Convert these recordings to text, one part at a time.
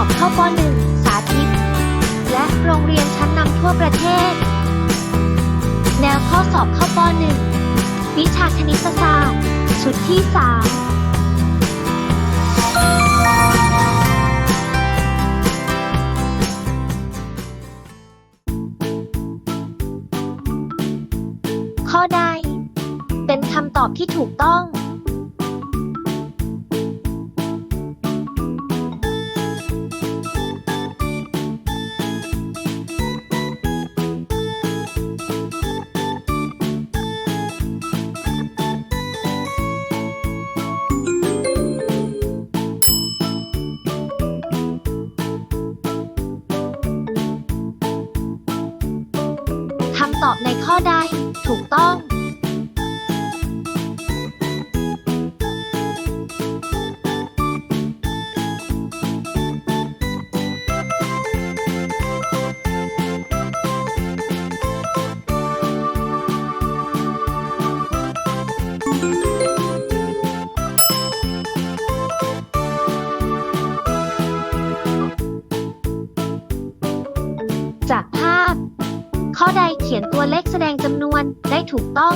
อบเข้าป .1 สาธิต และโรงเรียนชั้นนำทั่วประเทศ แนวข้อสอบเข้าป .1 วิชาคณิตศาสตร์ ชุดที่ 3ข้อใด เป็นคำตอบที่ถูกต้อง ได้ ใดเขียนตัวเลขแสดงจำนวนได้ถูกต้อง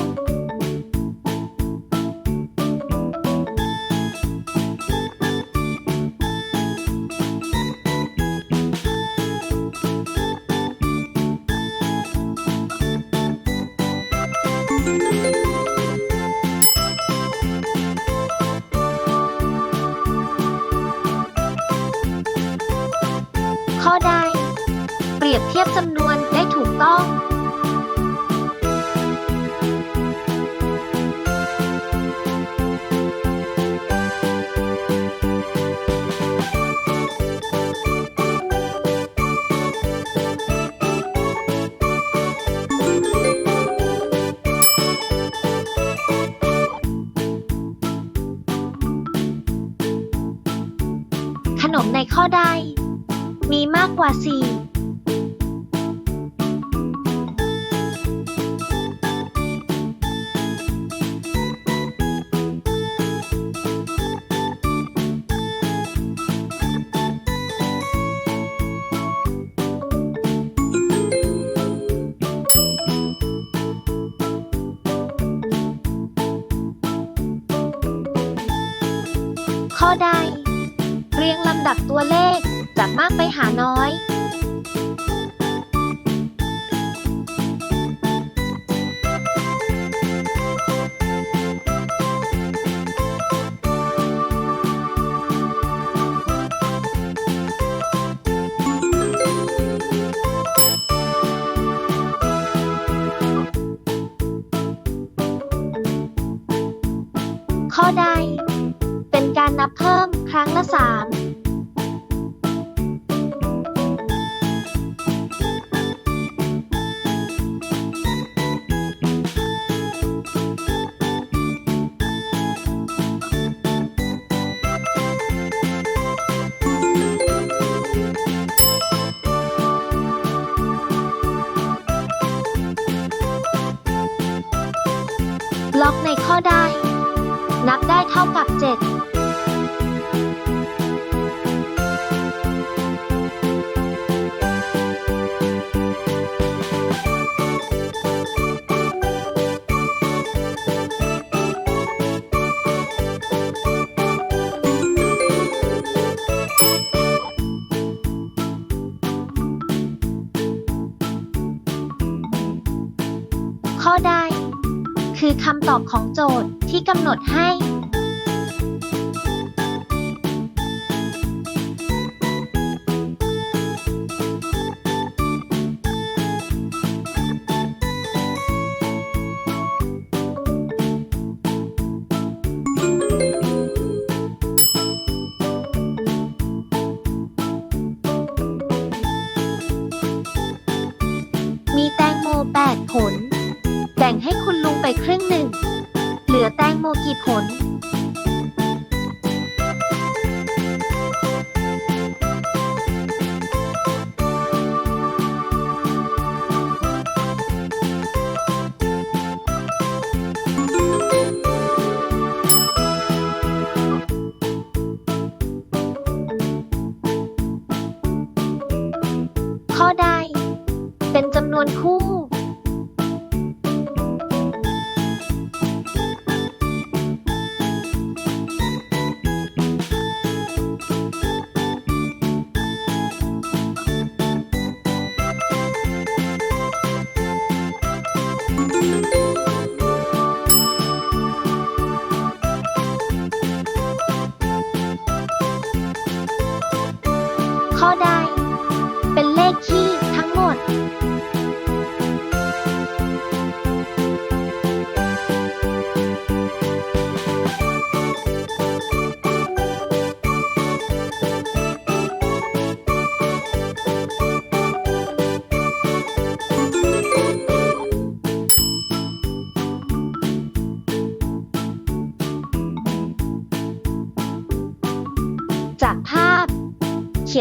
นมในข้อใด มีมากกว่า 4ข้อใด เรียงลำดับตัวเลข จากมากไปหาน้อยข้อใด เป็นการนับเพิ่มครั้งละสาม อกในข้อใดนับได้เท่ากับ 7ข้อใด คือคำตอบของโจทย์ที่กำหนดให้ มีแตงโม 8 ผล แบ่งให้คุณ ไปครึ่งหนึ่ง เหลือแตงโมกี่ผลขข้อใดเป็นจำนวนคู่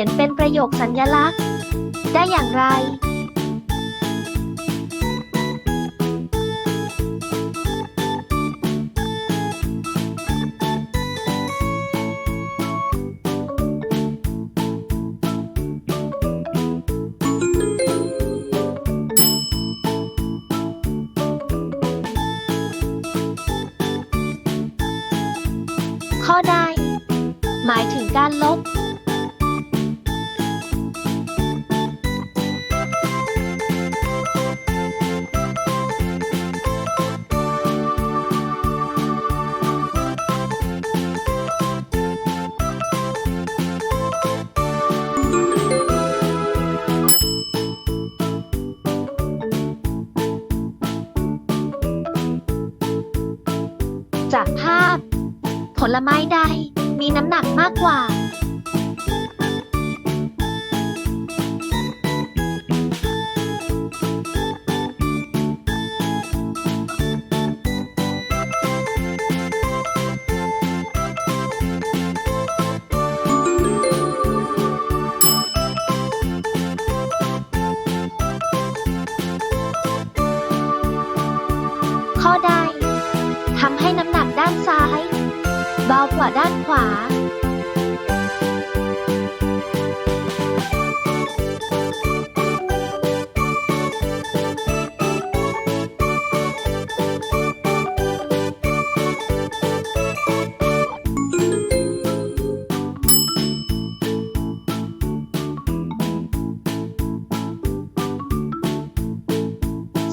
ยนเป็นประโยคสัญญลักษณ์ ได้อย่างไร ข้อใดหมายถึงการลบ ผลไม้ใด ว่าด้านขวา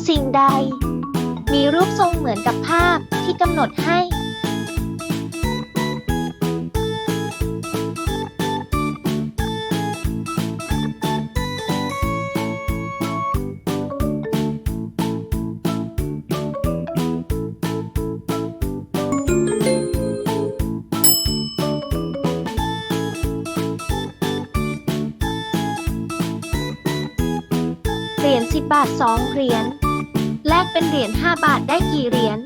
สิ่งใด มีรูปทรงเหมือนกับภาพที่กำหนดให้ เหรียญ10 บาท 2 เหรียญ แลกเป็นเหรียญ5บาทได้กี่เหรียญ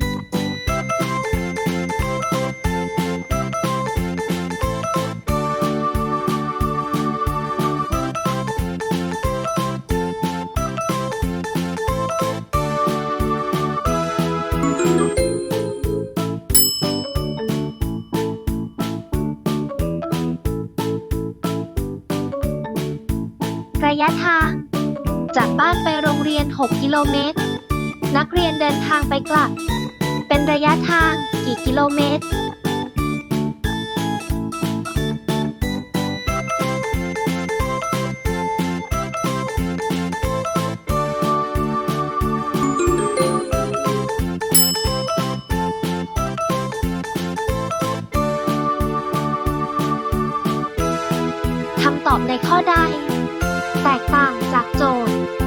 6 กิโลเมตร นักเรียนเดินทางไปกลับ เป็นระยะทางกี่กิโลเมตร คำตอบในข้อใด แตกต่างจากโจทย์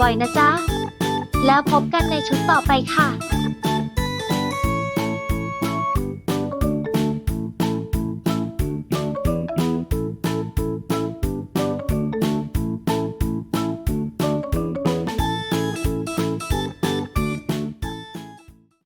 บ่อยๆ นะจ๊ะ แล้วพบกันในชุดต่อไปค่ะ